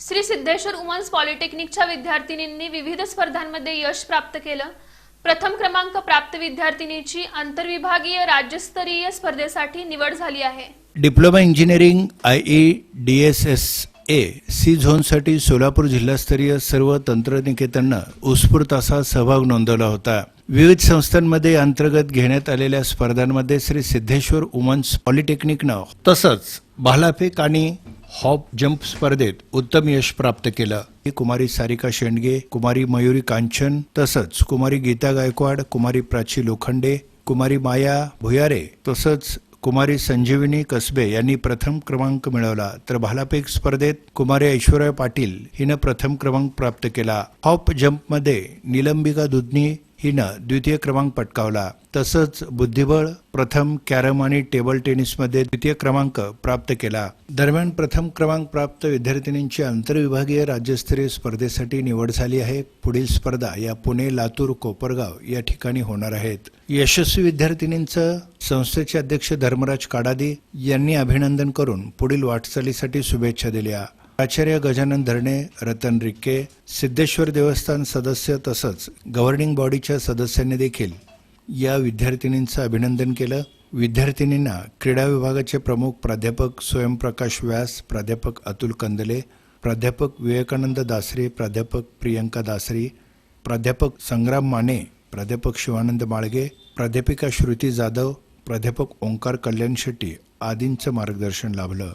Shri Siddheshwar women's पॉलिटेक्निकच्या विद्यार्थिनींनी विविध स्पर्धांमध्ये यश प्राप्त केलं. प्रथम क्रमांक प्राप्त विद्यार्थिनीची आंतरविभागीय राज्यस्तरीय स्पर्धेसाठी निवड झाली आहे. Diploma engineering I E D S S A C झोनसाठी Solapur जिल्हास्तरीय सर्व तंत्रनिकेतननं उत्स्फूर्त असा सहभाग नोंदवला होता. विविध संस्थांमध्ये अंतर्गत घेण्यात आलेल्या स्पर्धांमध्ये श्री सिद्धेश्वर वुमन्स पॉलिटेक्निकनं तसंच भालाफेक आणि हॉप जंप स्पर्धेत उत्तम यश प्राप्त केलं. कुमारी सारिका शेंडगे कुमारी मयुरी कांचन तसंच कुमारी गीता गायकवाड कुमारी प्राची लोखंडे कुमारी माया भुयारे तसंच कुमारी संजीवनी कसबे यांनी प्रथम क्रमांक मिळवला. तर भालाफेक स्पर्धेत कुमारी ऐश्वर्या पाटील हिनं प्रथम क्रमांक प्राप्त केला. हॉप जंपमध्ये निलंबिका दुधनी हिनं द्वितीय क्रमांक पटकावला. तसंच बुद्धिबळ प्रथम कॅरम आणि टेबल टेनिसमध्ये द्वितीय क्रमांक प्राप्त केला. दरम्यान प्रथम क्रमांक प्राप्त विद्यार्थिनींची आंतरविभागीय राज्यस्तरीय स्पर्धेसाठी निवड झाली आहे. पुढील स्पर्धा या पुणे लातूर कोपरगाव या ठिकाणी होणार आहेत. यशस्वी विद्यार्थिनींचं संस्थेचे अध्यक्ष धर्मराज काडादी यांनी अभिनंदन करून पुढील वाटचालीसाठी शुभेच्छा दिल्या. आचार्य गजानन धरणे रतन रिक्के सिद्धेश्वर देवस्थान सदस्य तसंच गव्हर्निंग बॉडीच्या सदस्यांनी देखील या विद्यार्थिनींचं अभिनंदन केलं. विद्यार्थिनींना क्रीडा विभागाचे प्रमुख प्राध्यापक स्वयंप्रकाश व्यास प्राध्यापक अतुल कंदले प्राध्यापक विवेकानंद दासरे प्राध्यापक प्रियंका दासरी प्राध्यापक संग्राम माने प्राध्यापक शिवानंद माळगे प्राध्यापिका श्रुती जाधव प्राध्यापक ओंकार कल्याण शेट्टी आदींचं मार्गदर्शन लाभलं.